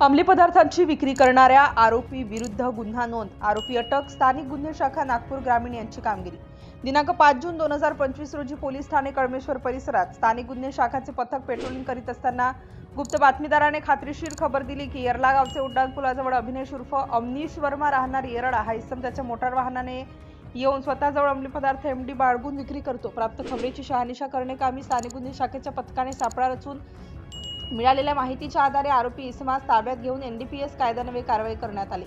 अंमली पदार्थांची विक्री करणाऱ्या आरोपी विरुद्ध गुन्हा नोंद. आरोपी अटक स्थानिक गुन्हे शाखा नागपूर ग्रामीण यांची कामगिरी. दिनांक पाच जून दोन हजार पंचवीस रोजी पोलीस ठाणे कळमेश्वर परिसरात स्थानिक गुन्हे शाखाचे पथक पेट्रोलिंग करीत असताना गुप्त बातमीदाराने खात्रीशीर खबर दिली की येरला गावचे उड्डाणपुलाजवळ अभिनेश उर्फ अमनीश वर्मा राहणार येरळा हा इसम त्याच्या मोटार वाहनाने येऊन स्वतःजवळ अंमली पदार्थ एमडी बाळगून विक्री करतो. प्राप्त खबरीची शहानिशा करणे कामी स्थानिक गुन्हे शाखेच्या पथकाने सापळा रचून मिळालेल्या माहितीच्या आधारे आरोपी इसमास ताब्यात घेऊन एन डी पी एस कायद्यान्वये कारवाई करण्यात आली.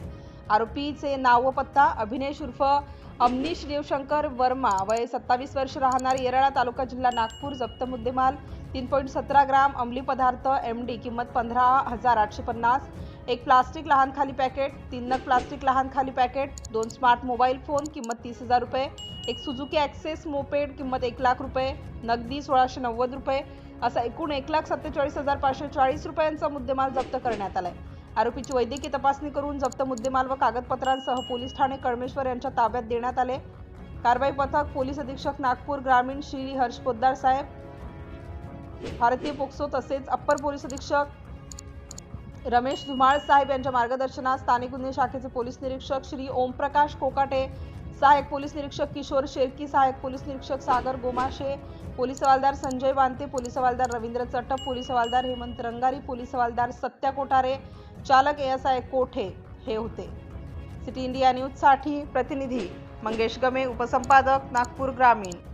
आरोपीचे नाव व पत्ता अभिनेश उर्फ अमनीश देवशंकर वर्मा. वय सत्तावीस वर्ष राहणार येरळा तालुका जिल्हा नागपूर जप्त मुद्देमाल तीन पॉईंट सतरा ग्राम अंमली पदार्थ एम डी किंमत पंधरा हजार आठशे पन्नास. एक प्लास्टिक लहान खाली पॅकेट तीन नग प्लास्टिक लहान खाली पॅकेट दोन स्मार्ट मोबाईल फोन किंमत तीस हजार रुपये. एक सुझुकी ॲक्सेस मोपेड किंमत एक लाख रुपये. नगदी सोळाशे नव्वद रुपये. असा एकूण एक लाख सत्तेचाळीस हजार पाचशे चाळीस रुपयांचा मुद्देमाल जप्त करण्यात आलाय. आरोपीची वैद्यकीय तपासणी करून जप्त मुद्देमाल व कागदपत्रांसह पोलीस ठाणे कळमेश्वर यांच्या ताब्यात देण्यात आले. कारवाई पथक पोलीस अधीक्षक नागपूर ग्रामीण श्री हर्ष पोद्दार साहेब भारतीय पोक्सो तसेच अप्पर पोलीस अधीक्षक रमेश धुमाळ साहेब यांच्या मार्गदर्शनात स्थानिक गुन्हे शाखेचे पोलीस निरीक्षक श्री ओमप्रकाश कोकाटे सहाय्यक पोलीस निरीक्षक किशोर शेरकी सहाय्यक पोलीस निरीक्षक सागर गोमाशे पोलीस हवालदार संजय वांते पोलीस हवालदार रवींद्र चट्टप पोलीस हवालदार हेमंत रंगारी पोलीस हवालदार सत्या कोठारे चालक एस आय कोठे हे होते. सिटी इंडिया न्यूजसाठी प्रतिनिधी मंगेश गमे उपसंपादक नागपूर ग्रामीण.